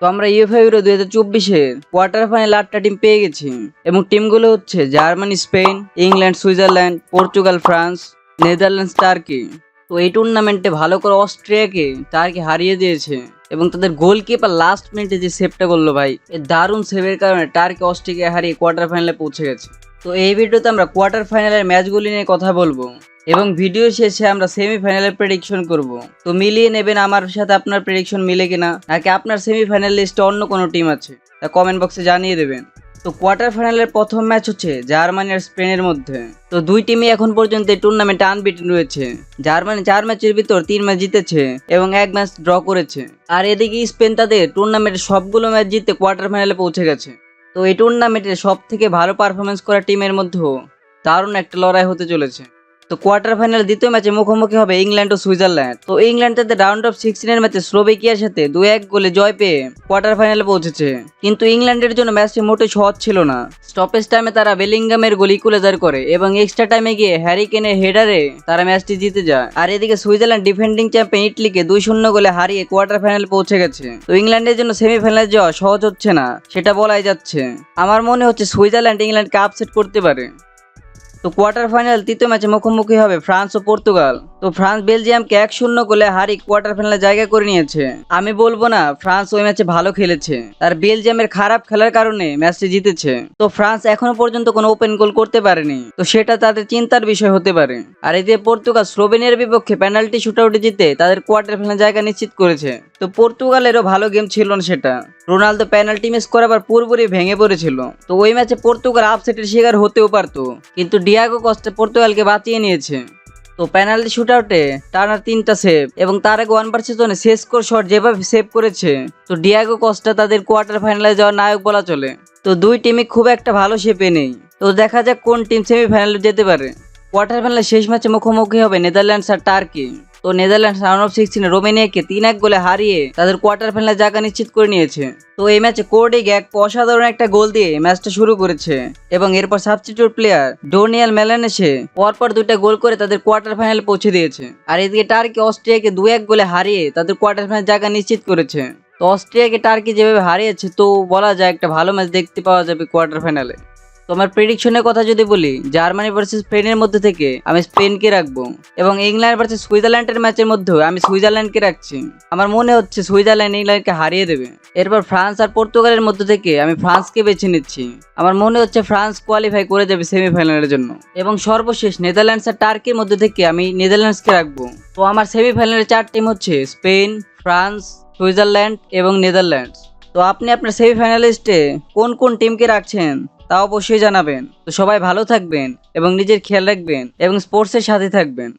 তো আমরা UEFA euro দুই হাজার চব্বিশের কোয়ার্টার ফাইনাল আটটা টিম পেয়ে গেছি। এবং টিমগুলো হচ্ছে Germany, Spain, England, Switzerland, Portugal, France, Netherlands, Turkey. তো এই টুর্নামেন্টে ভালো করে অস্ট্রিয়াকে, টার্কি হারিয়ে দিয়েছে। এবং তাদের গোলকিপার লাস্ট মিনিটে যে সেভটা করল ভাই এই দারুণ সেভের কারণে টার্কি অস্ট্রিয়াকে হারিয়ে কোয়ার্টার ফাইনালে পৌঁছে গেছে। তো এই ভিডিওতে আমরা কোয়ার্টার ফাইনালের ম্যাচগুলি নিয়ে কথা বলব। এবং ভিডিও শেষে আমরা সেমিফাইনালের প্রেডিকশন করব। তো মিলিয়ে নেবেন আমার সাথে আপনার প্রেডিকশন মিলে কিনা, নাকি আপনার সেমিফাইনাল লিস্টে অন্য কোনো টিম আছে? তা কমেন্ট বক্সে জানিয়ে দেবেন। তো কোয়ার্টার ফাইনালের প্রথম ম্যাচ হচ্ছে জার্মানি আর স্পেনের মধ্যে। তো দুই টিমই এখন পর্যন্ত এই টুর্নামেন্টে আনবিটেন রয়েছে। জার্মানি চার ম্যাচের ভিতর তিন ম্যাচ জিতেছে এবং এক ম্যাচ ড্র করেছে। আর এদিকে স্পেন তাদের টুর্নামেন্টের সবগুলো ম্যাচ জিতে কোয়ার্টার ফাইনালে পৌঁছে গেছে। তো এই টুর্নামেন্টের সব থেকে ভালো পারফরমেন্স করা টিমের মধ্যেও দারুণ একটা লড়াই হতে চলেছে। তো কোয়ার্টার ফাইনাল দ্বিতীয় ম্যাচে মুখোমুখি হবে ইংল্যান্ড ও সুইজারল্যান্ড। তো ইংল্যান্ড তাদের রাউন্ড অফ সিক্সটিনের ম্যাচে স্লোভেকিয়ার সাথে দু এক গোলে জয় পেয়ে কোয়ার্টার ফাইনালে পৌঁছেছে। কিন্তু ইংল্যান্ডের জন্য ম্যাচটি মোটেই সহজ ছিল না। স্টপেজ টাইমে তারা বেলিংগামের গোল ইকুলাইজার করে এবং এক্সট্রা টাইমে গিয়ে হ্যারি কেনের হেডারে তারা ম্যাচটি জিতে যায়। আর এদিকে সুইজারল্যান্ড ডিফেন্ডিং চ্যাম্পিয়ন ইটলিকে দুই শূন্য গোলে হারিয়ে কোয়ার্টার ফাইনালে পৌঁছে গেছে। তো ইংল্যান্ডের জন্য সেমিফাইনালে যাওয়া সহজ হচ্ছে না, সেটা বলাই যাচ্ছে। আমার মনে হচ্ছে সুইজারল্যান্ড ইংল্যান্ডকে আপসেট করতে পারে। তো কোয়ার্টার ফাইনাল তৃতীয় ম্যাচে মুখোমুখি হবে ফ্রান্স ও পর্তুগাল। তো ফ্রান্স বেলজিয়ামকে এক শূন্য গোলে হারি কোয়ার্টার ফাইনালে জায়গা করে নিয়েছে। আমি বলব না, ফ্রান্স ওই ম্যাচে ভালো খেলেছে। আর বেলজিয়ামের খারাপ খেলার কারণে ম্যাচটি জিতেছে। তো ফ্রান্স এখনও পর্যন্ত কোনো ওপেন গোল করতে পারেনি। তো সেটা তাদের চিন্তার বিষয় হতে পারে। আর এদিকে পর্তুগাল স্লোভেনিয়ার বিপক্ষে পেনাল্টি শুটআউটে জিতে তাদের কোয়ার্টার ফাইনালে জায়গা নিশ্চিত করেছে। তো পর্তুগালেরও ভালো গেম ছিল না সেটা। রোনালদো পেনাল্টি মিস করাবার পুরোপুরি ভেঙে পড়েছিল। তো ওই ম্যাচে পর্তুগাল আপসেটের শিকার হতেও পারতো, কিন্তু ডিয়াগো কস্টা পর্তুগালকে বাঁচিয়ে নিয়েছে। তো পেনাল্টি শুটআউটে টানার তিনটা সেভ এবং তার আগে ওয়ান ওয়ানে শেষ স্কোর শট যেভাবে সেভ করেছে, তো ডিয়াগো কস্টা তাদের কোয়ার্টার ফাইনালে যাওয়ার নায়ক বলা চলে। তো দুই টিমই খুব একটা ভালো শেপে নেই। তো দেখা যাক কোন টিম সেমিফাইনালে যেতে পারে। কোয়ার্টার ফাইনালে শেষ ম্যাচে মুখোমুখি হবে নেদারল্যান্ডস আর টার্কি তো নেদারল্যান্ডস রাউন্ড অফ সিক্সটিনে রোমেনিয়াকে তিন এক গোলে হারিয়ে তাদের কোয়ার্টার ফাইনালে জায়গা নিশ্চিত করে নিয়েছে। তো এই ম্যাচে কোর্ডিগ এক অসাধারণ একটা গোল দিয়ে ম্যাচটা শুরু করেছে এবং এরপর সাবস্টিটিউট প্লেয়ার ডোনিয়াল মেলান এসে পরপর দুইটা গোল করে তাদের কোয়ার্টার ফাইনালে পৌঁছে দিয়েছে। আর এদিকে টার্কি অস্ট্রিয়াকে দু এক গোলে হারিয়ে তাদের কোয়ার্টার ফাইনাল জায়গা নিশ্চিত করেছে। তো অস্ট্রিয়াকে টার্কি যেভাবে হারিয়েছে, তো বলা যায় একটা ভালো ম্যাচ দেখতে পাওয়া যাবে কোয়ার্টার ফাইনালে তোমার প্রেডিকশনের কথা যদি বলি জার্মানি ভার্সেস স্পেনের মধ্যে থেকে আমি স্পেনকে রাখব এবং ইংল্যান্ড ভার্সেস সুইজারল্যান্ডের ম্যাচের মধ্যেও আমি সুইজারল্যান্ডকে রাখছি। আমার মনে হচ্ছে সুইজারল্যান্ড ইংল্যান্ডকে হারিয়ে দেবে। এরপর ফ্রান্স আর পর্তুগালের মধ্যে থেকে আমি ফ্রান্সকে বেছে নিচ্ছি। আমার মনে হচ্ছে ফ্রান্স কোয়ালিফাই করে যাবে সেমিফাইনালের জন্য। এবং সর্বশেষ নেদারল্যান্ডস আর টার্কির মধ্যে থেকে আমি নেদারল্যান্ডসকে রাখব। তো আমার সেমিফাইনালের চার টিম হচ্ছে স্পেন ফ্রান্স সুইজারল্যান্ড এবং নেদারল্যান্ডস তো আপনি আপনার সেমিফাইনালিস্টে কোন কোন টিমকে রাখছেন? তা অবশ্যই জানাবেন। তো সবাই ভালো থাকবেন এবং নিজের খেয়াল রাখবেন এবং স্পোর্টসের সাথে থাকবেন।